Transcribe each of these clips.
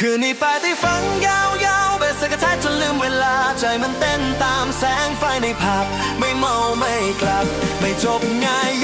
คืนนี้ไปที่ฝันยาวๆไปสักทัศจนลืมเวลาใจมันเต้นตามแสงไฟในภาพไม่เมาไม่กลับ ไม่จบง่าย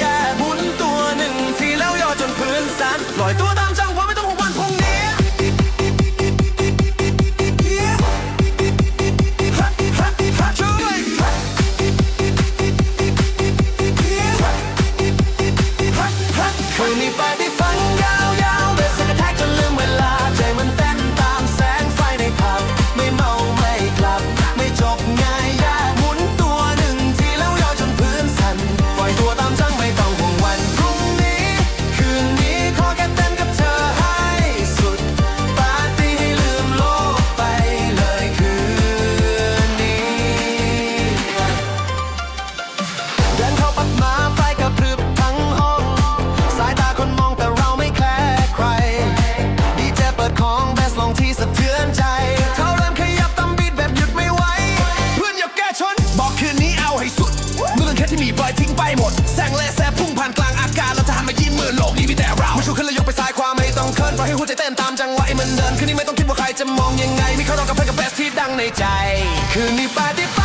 ต้นตามจังหวะมันเดินคืนนี้ไม่ต้องคิดว่าใครจะมองยังไงมีเขารองกับเพื่อนกับเบสที่ดังในใจ คืนนี้ปาร์ตี้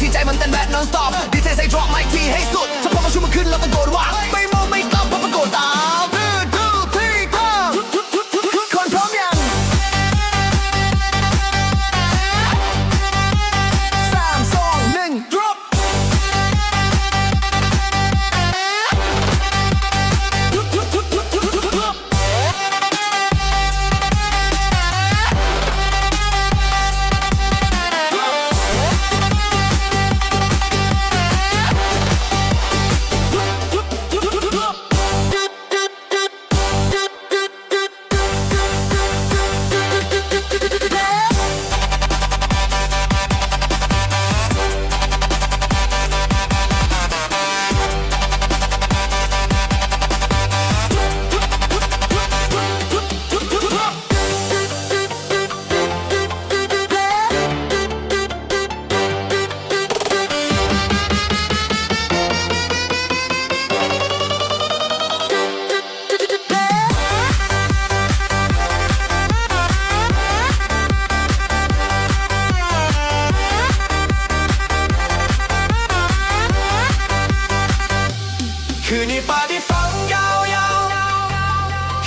ที่ใจมันเต้นแบบ non stop ดีเจใส่ drop ไมค์ทีให้สุดเฉพาะมาชุมมัขึ้นแล้วตะโกนว่า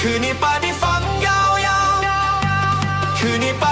คืนนี้ไป่าที่ฝันยาวๆคืนนี้ป